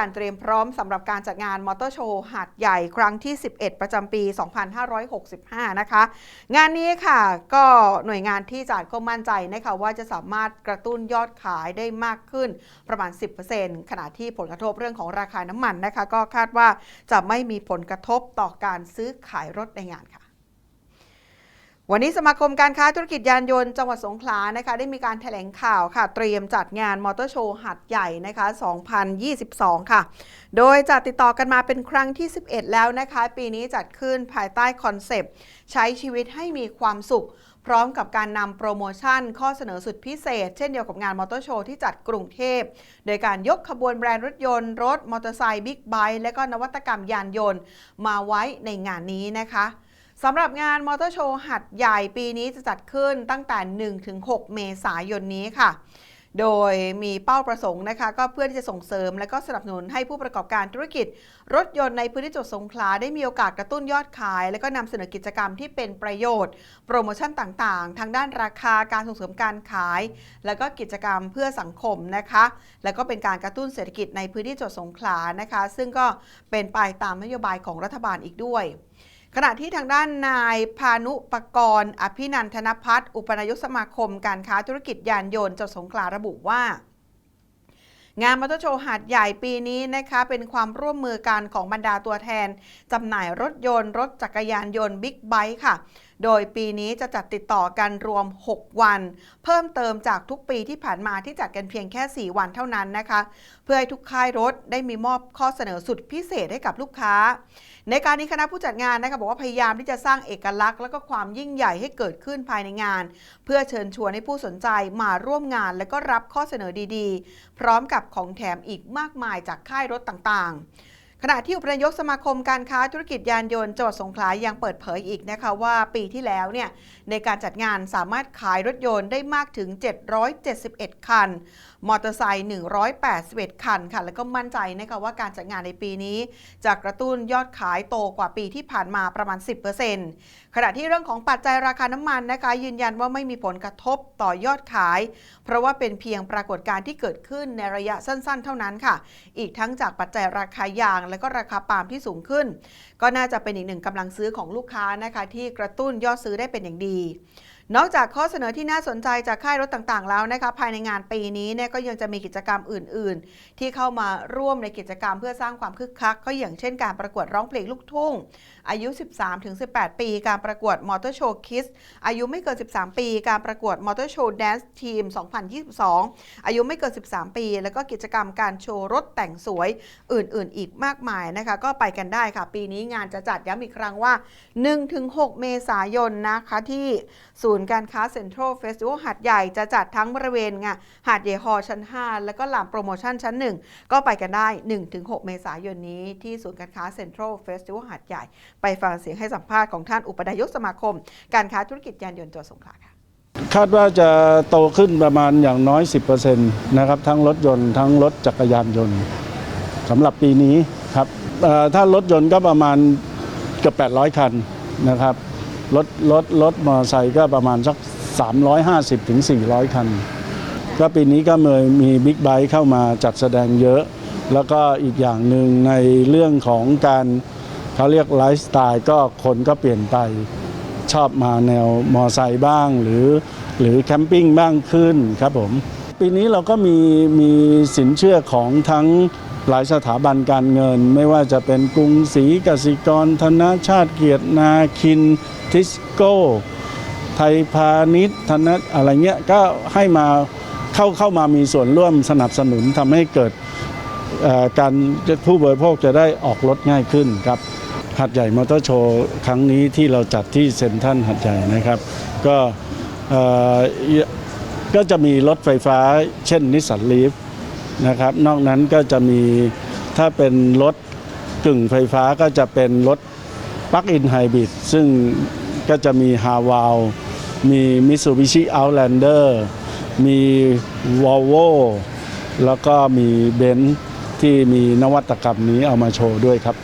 การเตรียมพร้อมสำหรับการจัดงานมอเตอร์โชว์หาดใหญ่ครั้งที่ 11 ประจำปี 2565 นะคะ งานนี้ค่ะก็หน่วยงานที่จัดก็มั่นใจนะคะว่าจะสามารถกระตุ้นยอดขายได้มากขึ้นประมาณ 10%ขณะที่ผลกระทบเรื่องของราคาน้ำมันนะคะ ก็คาดว่าจะไม่มีผลกระทบต่อการซื้อขายรถในงานค่ะ วันนี้สมาคมการค้าธุรกิจยานยนต์จังหวัดสงขลานะคะได้มีการแถลงข่าวค่ะ เตรียมจัดงานมอเตอร์โชว์หัดใหญ่นะคะ 2022 ค่ะ โดยจัดติดต่อกันมาเป็นครั้งที่ 11 แล้วนะคะ ปีนี้จัดขึ้นภายใต้คอนเซปต์ ใช้ชีวิตให้มีความสุข พร้อมกับการนำโปรโมชั่น ข้อเสนอสุดพิเศษ เช่นเดียวกับงานมอเตอร์โชว์ที่จัดกรุงเทพ โดยการยกขบวนแบรนด์รถยนต์ รถมอเตอร์ไซค์บิ๊กไบค์และก็นวัตกรรมยานยนต์ มาไว้ในงานนี้นะคะ สำหรับงานมอเตอร์โชว์หัดใหญ่ปีนี้จะจัดขึ้นตั้งแต่ 1-6 เมษายนนี้ค่ะ โดยมีเป้าประสงค์นะคะ ก็เพื่อที่จะส่งเสริม และก็สนับสนุนให้ผู้ประกอบการธุรกิจ รถยนต์ในพื้นที่จังหวัดสงขลาได้มีโอกาสกระตุ้นยอดขาย และก็นำเสนอกิจกรรมที่เป็นประโยชน์ โปรโมชั่นต่างๆ ทางด้านราคาการส่งเสริมการขาย และก็กิจกรรมเพื่อสังคมนะคะ และก็เป็นการกระตุ้นเศรษฐกิจในพื้นที่จังหวัดสงขลานะคะ ซึ่งก็เป็นไปตามนโยบายของรัฐบาลอีกด้วย ขณะที่ทางด้านนายพานุปกรณ์อภินันทนพัฒน์อุปนายกสมาคมการค้าธุรกิจยานยนต์จังหวัดสงขลาระบุว่างานมอเตอร์โชว์หาดใหญ่ปีนี้นะคะเป็นความร่วมมือกันของบรรดาตัวแทนจำหน่ายรถยนต์ รถจักรยานยนต์บิ๊กไบค์ค่ะ โดยปีนี้จะจัดติดต่อกันรวม 6 วัน เพิ่มเติมจากทุกปีที่ผ่านมาที่จัดกันเพียงแค่ 4 วันเท่านั้นนะคะ เพื่อให้ทุกค่ายรถได้มีมอบข้อเสนอสุดพิเศษให้กับลูกค้า ในการนี้คณะผู้จัดงานนะคะบอกว่าพยายามที่จะสร้างเอกลักษณ์ และก็ความยิ่งใหญ่ให้เกิดขึ้นภายในงาน เพื่อเชิญชวนให้ผู้สนใจมาร่วมงาน และก็รับข้อเสนอดีๆ พร้อมกับของแถมอีกมากมายจากค่ายรถต่างๆ ขณะที่อุปนายกสมาคมการค้าธุรกิจยานยนต์จังหวัดสงขลายังเปิดเผยอีกนะคะว่าปีที่แล้วเนี่ยในการจัดงานสามารถขายรถยนต์ได้มากถึง 771 คัน มอเตอร์ไซค์181 คันค่ะ แล้วก็มั่นใจนะคะว่าการจัดงานในปีนี้ จะกระตุ้นยอดขายโตกว่าปีที่ผ่านมาประมาณ 10%ขณะที่เรื่องของปัจจัยราคาน้ำมันนะคะ ยืนยันว่าไม่มีผลกระทบต่อยอดขาย เพราะว่าเป็นเพียงปรากฏการณ์ที่เกิดขึ้นในระยะสั้น ๆ เท่านั้นค่ะ อีกทั้งจากปัจจัยราคายางและก็ราคาปาล์มที่สูงขึ้น ก็น่าจะเป็นอีกหนึ่งกำลังซื้อของลูกค้านะคะที่กระตุ้นยอดซื้อได้เป็นอย่างดี นอกจากข้อเสนอที่น่าสนใจจากค่ายรถต่างๆ แล้วนะคะภายในงานปีนี้เนี่ยก็ยังจะมีกิจกรรมอื่น ๆ ที่เข้ามาร่วมในกิจกรรมเพื่อสร้างความคึกคัก ก็อย่างเช่นการประกวดร้องเพลงลูกทุ่ง อายุ 13-18 ปี การประกวดมอเตอร์โชว์คิสอายุไม่เกิน 13 ปี การประกวดมอเตอร์โชว์แดนซ์ทีม 2022 อายุไม่เกิน 13 ปี แล้วก็กิจกรรมการโชว์รถแต่งสวยอื่น ๆ อีกมากมายนะคะก็ไปกันได้ค่ะ ปีนี้งานจะจัดย้ำอีกครั้งว่า 1-6 เมษายนนะคะที่ศูนย์การค้าเซ็นทรัลเฟสติวัลหาดใหญ่จะจัดทั้งบริเวณงานหาดใหญ่ฮอร์ชั้น 5 แล้วก็หลานโปรโมชั่นชั้น 1 ก็ไปกันได้ 1-6 เมษายนนี้ที่ศูนย์การค้าเซ็นทรัลเฟสติวัลหาดใหญ่ ไปฟังเสียงให้สัมภาษณ์ของท่านอุปนายกสมาคม การค้าธุรกิจยานยนต์จังหวัดสงขลาค่ะคาดว่าจะโตขึ้นประมาณอย่างน้อย 10%นะครับทั้งรถยนต์ทั้งรถจักรยานยนต์สำหรับปีนี้ครับถ้ารถยนต์ก็ประมาณเกือบ800 คันนะครับ รถรถรถมอเตอร์ไซค์ก็ประมาณสัก 350ถึง400 คัน ก็ปีนี้ก็เลยมีบิ๊กไบค์เข้ามาจัดแสดงเยอะ แล้วก็อีกอย่างหนึ่งในเรื่องของการเขาเรียกไลฟ์สไตล์ก็คนก็เปลี่ยนไปชอบมาแนวมอไซค์บ้างหรือหรือแคมปิ้งบ้างขึ้นครับผม ปีนี้เราก็มีมีสินเชื่อของทั้ง หลายสถาบันการเงิน ไม่ว่าจะเป็นกรุงศรีกสิกร ธนชาติเกียรตินาคิน ทิสโก้ ไทยพาณิชย์ธนอะไรเงี้ยก็ให้มาเข้าเข้ามามีส่วนร่วมสนับสนุนทำให้เกิดการผู้บริโภคจะได้ออกรถง่ายขึ้นครับหัดใหญ่มอเตอร์โชว์ครั้งนี้ที่เราจัดที่เซ็นทรัลหัดใหญ่นะครับ ก็เออก็จะมีรถไฟฟ้าเช่นนิสสันลีฟ นะครับ นอกนั้นก็จะมีถ้าเป็นรถกึ่งไฟฟ้าก็จะเป็นรถปลั๊กอินไฮบริดซึ่งก็จะมีฮาวาลมีมิสูบิชิอัลแลนเดอร์มีวอลโวแล้วก็มีเบนซ์ที่มีนวัตกรรมนี้เอามาโชว์ด้วยครับ